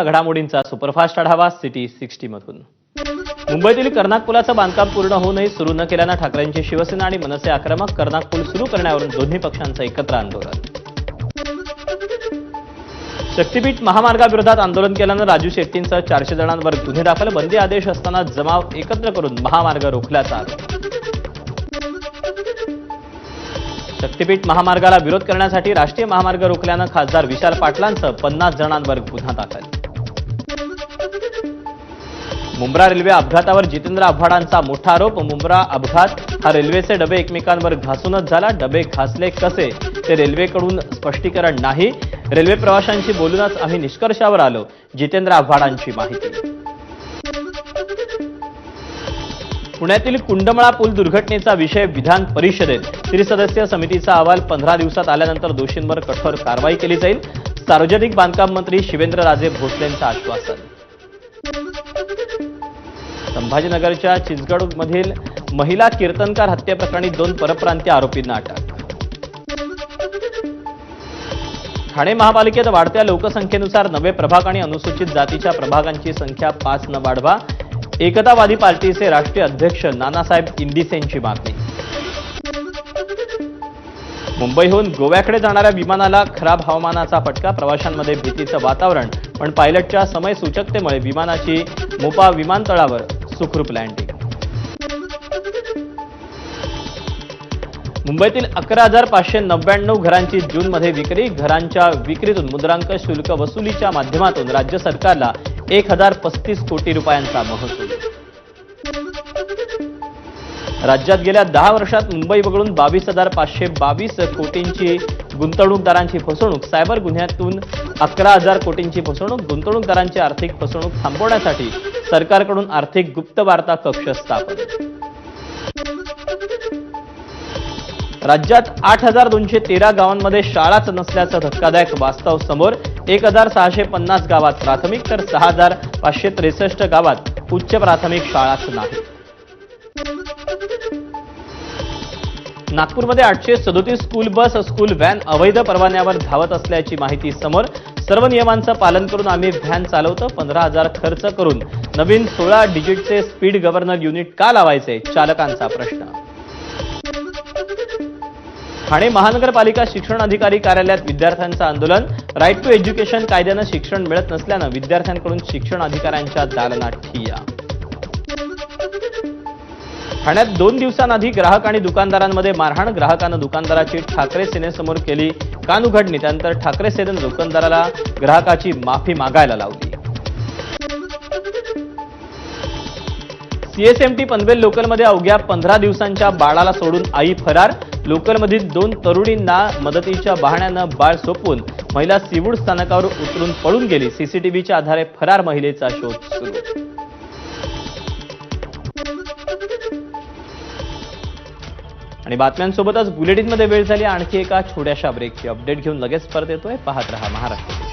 घडामोडींचा सुपरफास्ट आढावा city sixty मधून मुंबईतील कर्नाक पुलाचं बांधकाम पूर्ण होऊनही सुरू न केल्यानं ठाकरेंची शिवसेना आणि मनसे आक्रमक कर्नाक पूल सुरू करण्यावरून दोन्ही पक्षांचं एकत्र आंदोलन. शक्तीपीठ महामार्गाविरोधात आंदोलन केल्यानं राजू शेट्टींसह चारशे जणांवर गुन्हे दाखल बंदी आदेश असताना जमाव एकत्र करून महामार्ग रोखल्याचा आरोप. शक्तीपीठ महामार्गाला विरोध करण्यासाठी राष्ट्रीय महामार्ग रोखल्यानं खासदार विशाल पाटलांसह पन्नास जणांवर गुन्हा दाखल. मुंब्रा रेल्वे अपघातावर जितेंद्र आव्हाडांचा मोठा आरोप. मुंब्रा अपघात हा रेल्वेचे डबे एकमेकांवर घासूनच झाला. डबे घासले कसे ते रेल्वेकडून स्पष्टीकरण नाही. रेल्वे प्रवाशांशी बोलूनच आम्ही निष्कर्षावर आलो. जितेंद्र आव्हाडांची माहिती. पुण्यातील कुंडमळा पूल दुर्घटनेचा विषय विधान परिषदेत. त्रिसदस्यीय समितीचा अहवाल पंधरा दिवसात आल्यानंतर दोषींवर कठोर कारवाई केली जाईल. सार्वजनिक बांधकाम मंत्री शिवेंद्रराजे भोसलेंचं आश्वासन. संभाजीनगरच्या चिंचगडमधील महिला कीर्तनकार हत्येप्रकरणी दोन परप्रांतीय आरोपींना अटक. ठाणे महापालिकेत वाढत्या लोकसंख्येनुसार नवे प्रभाग आणि अनुसूचित जातीच्या प्रभागांची संख्या पाच न वाढवा एकतावादी पार्टीचे राष्ट्रीय अध्यक्ष नानासाहेब इंदिसेंची मागणी. मुंबईहून गोव्याकडे जाणाऱ्या विमानाला खराब हवामानाचा फटका प्रवाशांमध्ये भीतीचं वातावरण पण पायलटच्या समय सूचकतेमुळे विमानाची मोपा विमानतळावर सुखरूप लँडिंग मुंबईतील अकरा हजार पाचशे नव्याण्णव घरांची जूनमध्ये विक्री घरांच्या विक्रीतून मुद्रांक शुल्क वसुलीच्या माध्यमातून राज्य सरकारला एक हजार पस्तीस कोटी रुपयांचा महसूल. राज्यात गेल्या दहा वर्षात मुंबई वगळून बावीस हजार पाचशे बावीस कोटींची गुंतवणूकदारांची फसवणूक सायबर गुन्ह्यातून अकरा हजार कोटींची फसवणूक गुंतवणूकदारांची आर्थिक फसवणूक थांबवण्यासाठी सरकारकडून आर्थिक गुप्त वार्ता कक्ष स्थापन. राज्यात आठ हजार दोनशे तेरा गावांमध्ये शाळाच नसल्याचं धक्कादायक वास्तव समोर एक हजार सहाशे पन्नास गावात प्राथमिक तर सहा हजार पाचशे त्रेसष्ट गावात उच्च प्राथमिक शाळाच नाही. नागपूरमध्ये आठशे सदोतीस स्कूल बस स्कूल व्हॅन अवैध परवान्यावर धावत असल्याची माहिती समोर. सर्व नियमांचं पालन करून आम्ही व्हॅन चालवतो. पंधरा हजार खर्च करून नवीन सोळा डिजिटचे स्पीड गव्हर्नर युनिट का लावायचे? चालकांचा प्रश्न. ठाणे महानगरपालिका शिक्षण अधिकारी कार्यालयात विद्यार्थ्यांचं आंदोलन. राईट टू एज्युकेशन कायद्यानं शिक्षण मिळत नसल्यानं विद्यार्थ्यांकडून शिक्षण अधिकाऱ्यांच्या दालनात ठिय्या. ठाण्यात दोन दिवसांआधी ग्राहक आणि दुकानदारांमध्ये मारहाण. ग्राहकानं दुकानदाराची ठाकरे सेनेसमोर केली. कान उघडणी. त्यानंतर ठाकरे सेनेनं दुकानदाराला ग्राहकाची माफी मागायला लावली. सीएसएमटी पनवेल लोकलमध्ये अवघ्या पंधरा दिवसांच्या बाळाला सोडून आई फरार. लोकलमधील दोन तरुणींना मदतीच्या बहाण्यानं बाळ सोपवून महिला सिवूड स्थानकावर उतरून पळून गेली. सीसीटीव्हीच्या आधारे फरार महिलेचा शोध सुरू. आणि बातम्यांसोबतच बुलेटिनमध्ये वेळ झाली. आणखी एका छोट्याशा ब्रेकची अपडेट घेऊन लगेच परत येतोय. पाहत रहा महाराष्ट्र.